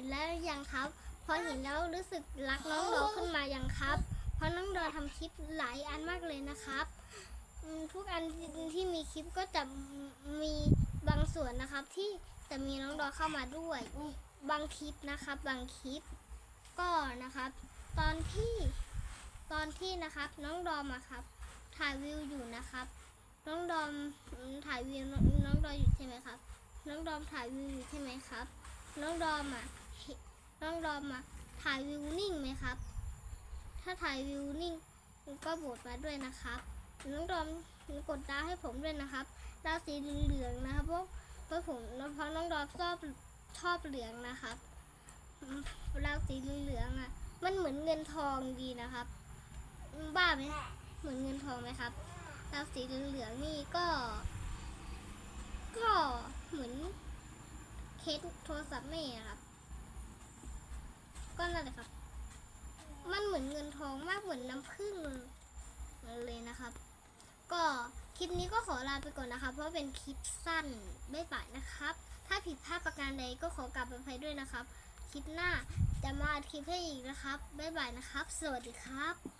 ็นแล้วยังครับ พอเห็นแล้วรู้สึกรักน้องดอขึ้นมายังครับ เพราะน้องดอทำคลิปหลายอันมากเลยนะครับ ทุกอันที่มีคลิปก็จะมีบางส่วนนะครับ ที่จะมีน้องดอเข้ามาด้วย บางคลิปนะครับ บางคลิปก็นะครับ ตอนที่ตอนที่นะครับน้องดอมอะครับ ถ่ายวิวอยู่นะครับ น้องดอมถ่ายวิวน้องดออยู่ใช่ไหมครับ น้องดอมถ่ายวิวอยู่ใช่ไหมครับ น้องดอมอะ น้องดอมอะถ่ายวิวนิ่งไหมครับ ถ้าถ่ายวิวนิ่งก็โบดมาด้วยนะครับน้องดอมกดดาวให้ผมด้วยนะครับดาวสีเหลืองนะครับเพราะเพราะผมเพราะน้องดอมชอบชอบเหลืองนะครับดาวสีเหลืองอะ มันเหมือนเงินทองดีนะครับ บ้าไหมเหมือนเงินทองไหมครับดาวสีเหลืองนี่ก็ ก็เหมือนเคสโทรศัพท์แม่ครับ นั่นแหละครับ มันเหมือนเงินทองมากเหมือนน้ำผึ้งเลยนะครับ ก็คลิปนี้ก็ขอลาไปก่อนนะครับ เพราะเป็นคลิปสั้นไม่ปะนะครับ ถ้าผิดพลาดประการใดก็ขอกลับไปภัยด้วยนะครับ คลิปหน้าจะมาอัดคลิปให้อีกนะครับ บ๊ายบายนะครับ สวัสดีครับ